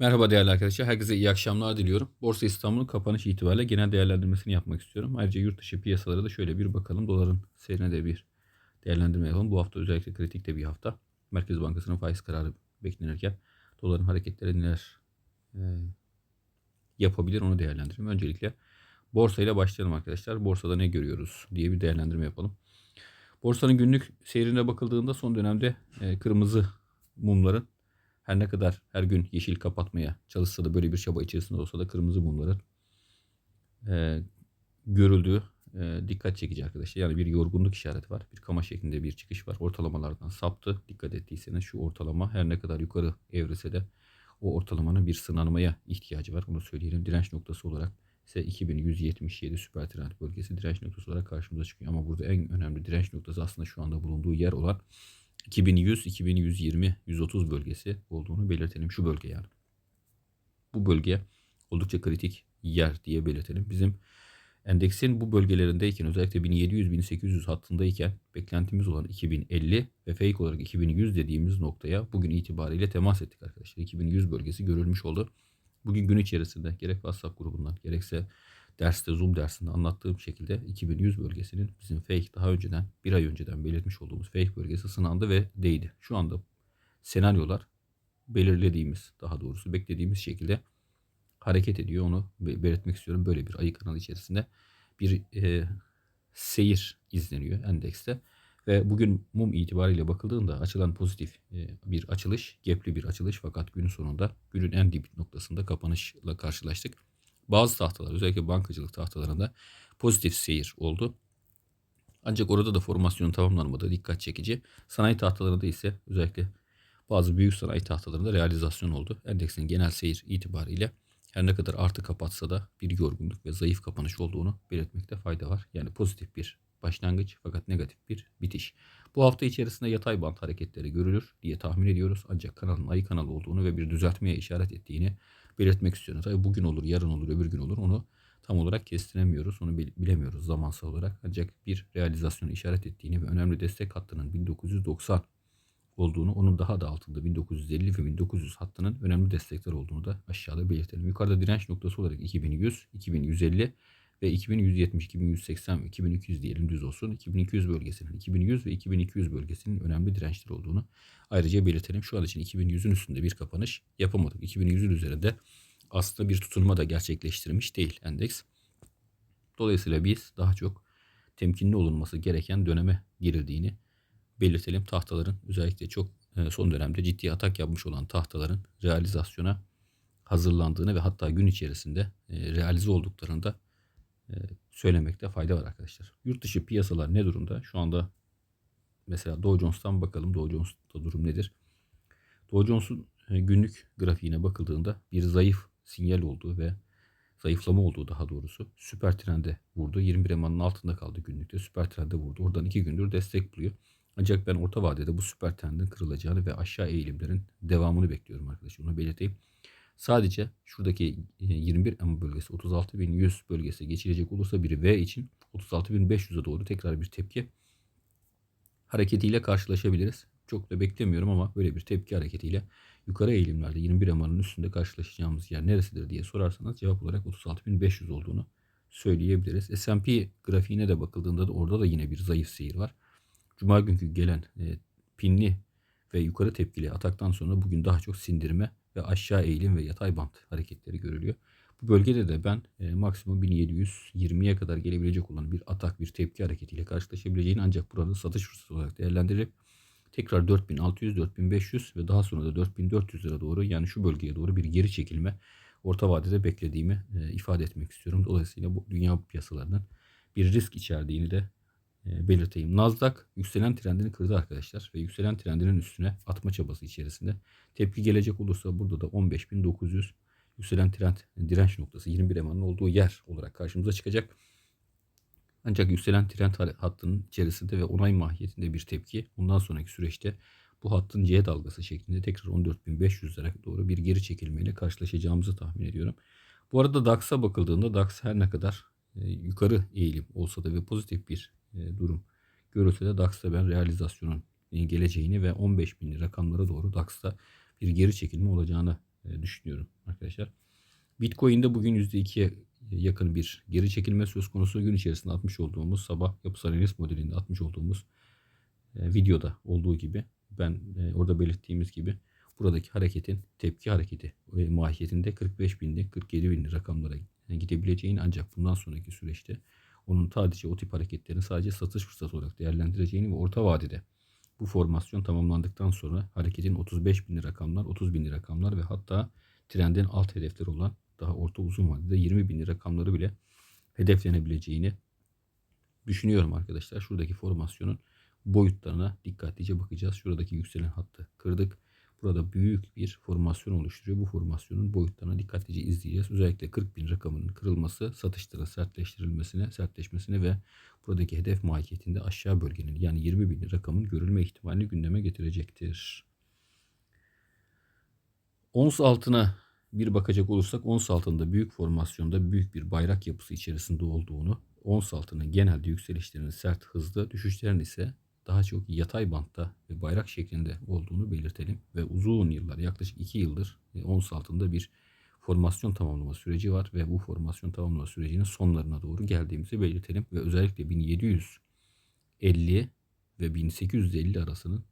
Merhaba değerli arkadaşlar. Herkese iyi akşamlar diliyorum. Borsa İstanbul'un kapanış itibariyle genel değerlendirmesini yapmak istiyorum. Ayrıca yurt dışı piyasalara da şöyle bir bakalım. Doların seyrine de bir değerlendirme yapalım. Bu hafta özellikle kritik de bir hafta. Merkez Bankası'nın faiz kararı beklenirken doların hareketleri neler e, yapabilir onu değerlendirelim. Öncelikle borsayla başlayalım arkadaşlar. Borsada ne görüyoruz diye bir değerlendirme yapalım. Borsanın günlük seyrine bakıldığında son dönemde e, kırmızı mumların her ne kadar her gün yeşil kapatmaya çalışsa da böyle bir çaba içerisinde olsa da kırmızı mumların e, görüldüğü e, dikkat çekici arkadaşlar. Yani bir yorgunluk işareti var. Bir kama şeklinde bir çıkış var. Ortalamalardan saptı. Dikkat ettiyseniz şu ortalama her ne kadar yukarı evrilse de o ortalamanın bir sınanmaya ihtiyacı var. Onu söyleyelim. Direnç noktası olarak ise 2177 süper trend bölgesi direnç noktası olarak karşımıza çıkıyor. Ama burada en önemli direnç noktası aslında şu anda bulunduğu yer olan 2100, 2120, 130 bölgesi olduğunu belirtelim. Şu bölge yani. Bu bölge oldukça kritik yer diye belirtelim. Bizim endeksin bu bölgelerindeyken özellikle 1700-1800 hattındayken beklentimiz olan 2050 ve fake olarak 2100 dediğimiz noktaya bugün itibariyle temas ettik arkadaşlar. 2100 bölgesi görülmüş oldu. Bugün gün içerisinde gerek WhatsApp grubundan gerekse derste Zoom dersinde anlattığım şekilde 2100 bölgesinin bizim fake daha önceden bir ay önceden belirtmiş olduğumuz fake bölgesi sınandı ve değdi. Şu anda senaryolar belirlediğimiz daha doğrusu beklediğimiz şekilde hareket ediyor. Onu belirtmek istiyorum. Böyle bir ayı kanalı içerisinde bir e, seyir izleniyor endekste. Ve bugün mum itibariyle bakıldığında açılan pozitif e, bir açılış, gepli bir açılış fakat günün sonunda günün en dip noktasında kapanışla karşılaştık. Bazı tahtalar özellikle bankacılık tahtalarında pozitif seyir oldu. Ancak orada da formasyon tamamlanmadı. Dikkat çekici. Sanayi tahtalarında ise özellikle bazı büyük sanayi tahtalarında realizasyon oldu. Endeksin genel seyir itibariyle her ne kadar artı kapatsa da bir yorgunluk ve zayıf kapanış olduğunu belirtmekte fayda var. Yani pozitif bir başlangıç fakat negatif bir bitiş. Bu hafta içerisinde yatay bant hareketleri görülür diye tahmin ediyoruz. Ancak kanalın ayı kanal olduğunu ve bir düzeltmeye işaret ettiğini belirtmek istiyorum. Tabii bugün olur, yarın olur, öbür gün olur. Onu tam olarak kestiremiyoruz. Onu bilemiyoruz zamansal olarak. Ancak bir realizasyonu işaret ettiğini ve önemli destek hattının 1990 olduğunu, onun daha da altında 1950 ve 1900 hattının önemli destekler olduğunu da aşağıda belirtelim. Yukarıda direnç noktası olarak 2100, 2150 ve 2170, 2180 ve 2200 diyelim düz olsun. 2200 bölgesinin, 2100 ve 2200 bölgesinin önemli dirençleri olduğunu ayrıca belirtelim. Şu an için 2100'ün üstünde bir kapanış yapamadık. 2100'ün üzerinde aslında bir tutunma da gerçekleştirmiş değil endeks. Dolayısıyla biz daha çok temkinli olunması gereken döneme girildiğini belirtelim. Tahtaların özellikle çok e, son dönemde ciddi atak yapmış olan tahtaların realizasyona hazırlandığını ve hatta gün içerisinde e, realize olduklarını da e, söylemekte fayda var arkadaşlar. Yurt dışı piyasalar ne durumda? Şu anda mesela Dow Jones'tan bakalım. Dow Jones'ta durum nedir? Dow Jones'un günlük grafiğine bakıldığında bir zayıf sinyal olduğu ve zayıflama olduğu daha doğrusu süper trende vurdu. 21 emanın altında kaldı günlükte. Süper trende vurdu. Oradan iki gündür destek buluyor. Ancak ben orta vadede bu süper trendin kırılacağını ve aşağı eğilimlerin devamını bekliyorum arkadaşlar. Onu belirteyim. Sadece şuradaki 21 EMA bölgesi 36.100 bölgesi geçilecek olursa bir V için 36.500'e doğru tekrar bir tepki hareketiyle karşılaşabiliriz. Çok da beklemiyorum ama böyle bir tepki hareketiyle yukarı eğilimlerde 21 EMA'nın üstünde karşılaşacağımız yer neresidir diye sorarsanız cevap olarak 36.500 olduğunu söyleyebiliriz. S&P grafiğine de bakıldığında da orada da yine bir zayıf seyir var. Cuma günkü gelen e, pinli ve yukarı tepkili ataktan sonra bugün daha çok sindirme ve aşağı eğilim ve yatay bant hareketleri görülüyor. Bu bölgede de ben e, maksimum 1720'ye kadar gelebilecek olan bir atak, bir tepki hareketiyle karşılaşabileceğini ancak burada satış fırsatı olarak değerlendirip tekrar 4600, 4500 ve daha sonra da 4400 lira doğru yani şu bölgeye doğru bir geri çekilme orta vadede beklediğimi e, ifade etmek istiyorum. Dolayısıyla bu dünya piyasalarının bir risk içerdiğini de belirteyim. Nasdaq yükselen trendini kırdı arkadaşlar ve yükselen trendinin üstüne atma çabası içerisinde. Tepki gelecek olursa burada da 15.900 yükselen trend direnç noktası 21 emanın olduğu yer olarak karşımıza çıkacak. Ancak yükselen trend hattının içerisinde ve onay mahiyetinde bir tepki ondan sonraki süreçte bu hattın C dalgası şeklinde tekrar 14.500'lere doğru bir geri çekilmeyle karşılaşacağımızı tahmin ediyorum. Bu arada DAX'a bakıldığında DAX her ne kadar e, yukarı eğilim olsa da ve pozitif bir e, durum görülse DAX'ta ben realizasyonun geleceğini ve 15 bin rakamlara doğru DAX'ta bir geri çekilme olacağını e, düşünüyorum arkadaşlar. Bitcoin'de bugün %2'ye yakın bir geri çekilme söz konusu. Gün içerisinde atmış olduğumuz sabah yapısal analiz modelinde atmış olduğumuz e, videoda olduğu gibi ben e, orada belirttiğimiz gibi buradaki hareketin tepki hareketi mahiyetinde 45 binli 47 binli rakamlara gidebileceğini ancak bundan sonraki süreçte onun sadece o tip hareketlerin sadece satış fırsatı olarak değerlendireceğini ve orta vadede bu formasyon tamamlandıktan sonra hareketin 35 binli rakamlar, 30 binli rakamlar ve hatta trendin alt hedefleri olan daha orta uzun vadede 20 binli rakamları bile hedeflenebileceğini düşünüyorum arkadaşlar. Şuradaki formasyonun boyutlarına dikkatlice bakacağız. Şuradaki yükselen hattı kırdık. Burada büyük bir formasyon oluşturuyor. Bu formasyonun boyutlarına dikkatlice izleyeceğiz. Özellikle 40 bin rakamının kırılması, satışların sertleştirilmesine, sertleşmesine ve buradaki hedef mahiyetinde aşağı bölgenin yani 20 bin rakamın görülme ihtimalini gündeme getirecektir. Ons altına bir bakacak olursak ons altında büyük formasyonda büyük bir bayrak yapısı içerisinde olduğunu, ons altının genelde yükselişlerinin sert hızlı, düşüşlerin ise daha çok yatay bantta ve bayrak şeklinde olduğunu belirtelim. Ve uzun yıllar yaklaşık 2 yıldır e, ons altında bir formasyon tamamlama süreci var ve bu formasyon tamamlama sürecinin sonlarına doğru geldiğimizi belirtelim. Ve özellikle 1750 ve 1850 arasının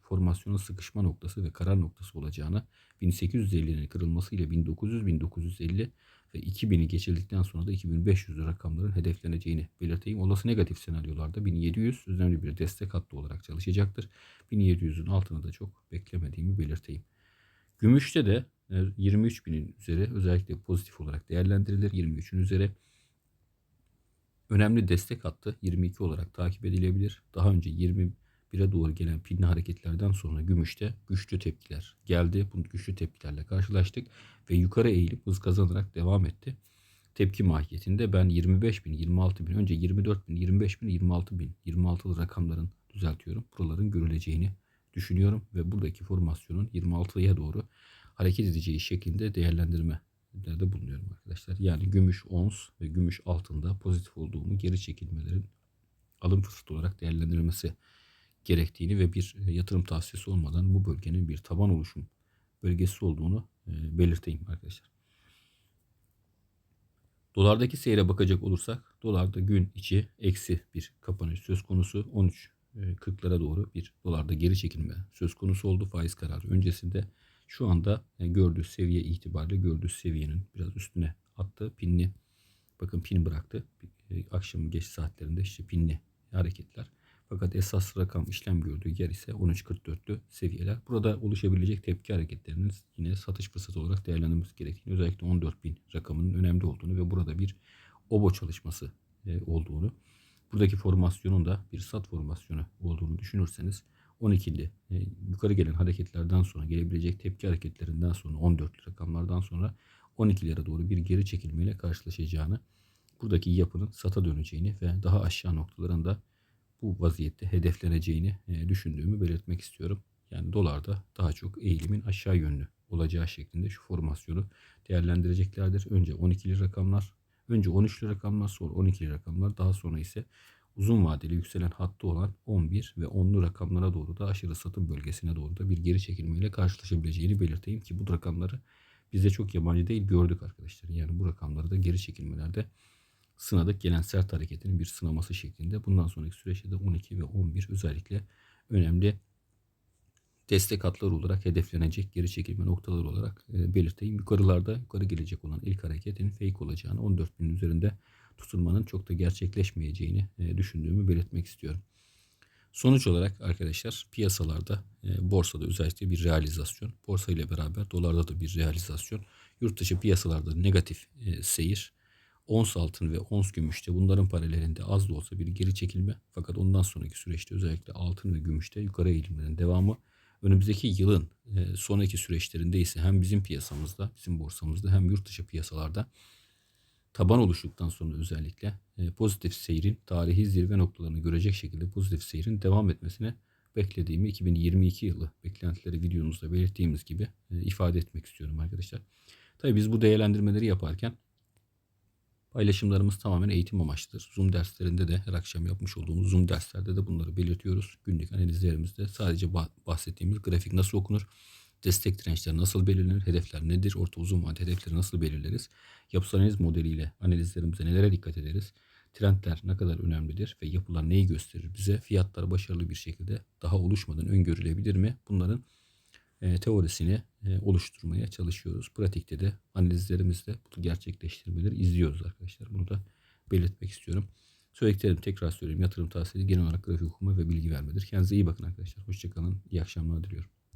formasyonun sıkışma noktası ve karar noktası olacağını 1850'nin kırılması ile 1900, 1950 ve 2000'i geçildikten sonra da 2500 rakamların hedefleneceğini belirteyim. Olası negatif senaryolarda 1700 önemli bir destek hattı olarak çalışacaktır. 1700'ün altını da çok beklemediğimi belirteyim. Gümüşte de 23.000'in e, üzeri özellikle pozitif olarak değerlendirilir. 23'ün üzeri önemli destek hattı 22 olarak takip edilebilir. Daha önce 20 1'e doğru gelen pinli hareketlerden sonra gümüşte güçlü tepkiler geldi. Bu güçlü tepkilerle karşılaştık ve yukarı eğilip hız kazanarak devam etti. Tepki mahiyetinde ben 25 bin, 26 bin, önce 24 bin, 25 bin, 26 bin, 26'lı rakamların düzeltiyorum. Buraların görüleceğini düşünüyorum ve buradaki formasyonun 26'ya doğru hareket edeceği şeklinde değerlendirme de bulunuyorum arkadaşlar. Yani gümüş ons ve gümüş altında pozitif olduğumu geri çekilmelerin alım fırsatı olarak değerlendirilmesi gerektiğini ve bir e, yatırım tavsiyesi olmadan bu bölgenin bir taban oluşum bölgesi olduğunu e, belirteyim arkadaşlar. Dolardaki seyre bakacak olursak dolarda gün içi eksi bir kapanış söz konusu 13 40'lara e, doğru bir dolarda geri çekilme söz konusu oldu faiz kararı öncesinde. Şu anda gördüğü seviye itibariyle gördüğü seviyenin biraz üstüne attı pinli. Bakın pin bıraktı. Akşamın geç saatlerinde işte pinli hareketler. Fakat esas rakam işlem gördüğü yer ise 13.44'lü seviyeler. Burada oluşabilecek tepki hareketlerinin yine satış fırsatı olarak değerlendirmemiz gerektiğini, özellikle 14.000 rakamının önemli olduğunu ve burada bir obo çalışması e, olduğunu, buradaki formasyonun da bir sat formasyonu olduğunu düşünürseniz 12'li e, yukarı gelen hareketlerden sonra gelebilecek tepki hareketlerinden sonra 14'lü rakamlardan sonra 12'lere doğru bir geri çekilmeyle karşılaşacağını, buradaki yapının sata döneceğini ve daha aşağı noktalarında bu vaziyette hedefleneceğini e, düşündüğümü belirtmek istiyorum. Yani dolarda daha çok eğilimin aşağı yönlü olacağı şeklinde şu formasyonu değerlendireceklerdir. Önce 12'li rakamlar, önce 13'lü rakamlar, sonra 12'li rakamlar, daha sonra ise uzun vadeli yükselen hattı olan 11 ve 10'lu rakamlara doğru da aşırı satım bölgesine doğru da bir geri çekilmeyle karşılaşabileceğini belirteyim ki bu rakamları bize çok yabancı değil gördük arkadaşlar. Yani bu rakamları da geri çekilmelerde sınadık gelen sert hareketinin bir sınaması şeklinde. Bundan sonraki süreçte de 12 ve 11 özellikle önemli destek hatları olarak hedeflenecek geri çekilme noktaları olarak e, belirteyim. Yukarılarda yukarı gelecek olan ilk hareketin fake olacağını 14 bin üzerinde tutulmanın çok da gerçekleşmeyeceğini e, düşündüğümü belirtmek istiyorum. Sonuç olarak arkadaşlar piyasalarda e, borsada özellikle bir realizasyon, borsa ile beraber dolarda da bir realizasyon, yurt dışı piyasalarda negatif seyir, ons altın ve ons gümüşte bunların paralelinde az da olsa bir geri çekilme fakat ondan sonraki süreçte özellikle altın ve gümüşte yukarı eğilimlerin devamı önümüzdeki yılın e, sonraki süreçlerinde ise hem bizim piyasamızda, bizim borsamızda hem yurt dışı piyasalarda taban oluştuktan sonra özellikle e, pozitif seyrin tarihi zirve noktalarını görecek şekilde pozitif seyrin devam etmesine beklediğimi 2022 yılı beklentileri videomuzda belirttiğimiz gibi e, ifade etmek istiyorum arkadaşlar. Tabii biz bu değerlendirmeleri yaparken Paylaşımlarımız tamamen eğitim amaçlıdır. Zoom derslerinde de her akşam yapmış olduğumuz Zoom derslerde de bunları belirtiyoruz. Günlük analizlerimizde sadece bahsettiğimiz grafik nasıl okunur, Destek dirençler nasıl belirlenir? Hedefler nedir? Orta uzun vade hedefleri nasıl belirleriz? Yapısal analiz modeliyle analizlerimize nelere dikkat ederiz? Trendler ne kadar önemlidir ve yapılan neyi gösterir bize? Fiyatlar başarılı bir şekilde daha oluşmadan öngörülebilir mi? Bunların teorisini e, oluşturmaya çalışıyoruz. Pratikte de analizlerimizde bunu gerçekleştirmeleri izliyoruz arkadaşlar. Bunu da belirtmek istiyorum. Söylediklerimi tekrar söyleyeyim. Yatırım tavsiyesi genel olarak grafik okuma ve bilgi vermedir. Kendinize iyi bakın arkadaşlar. Hoşçakalın. İyi akşamlar diliyorum.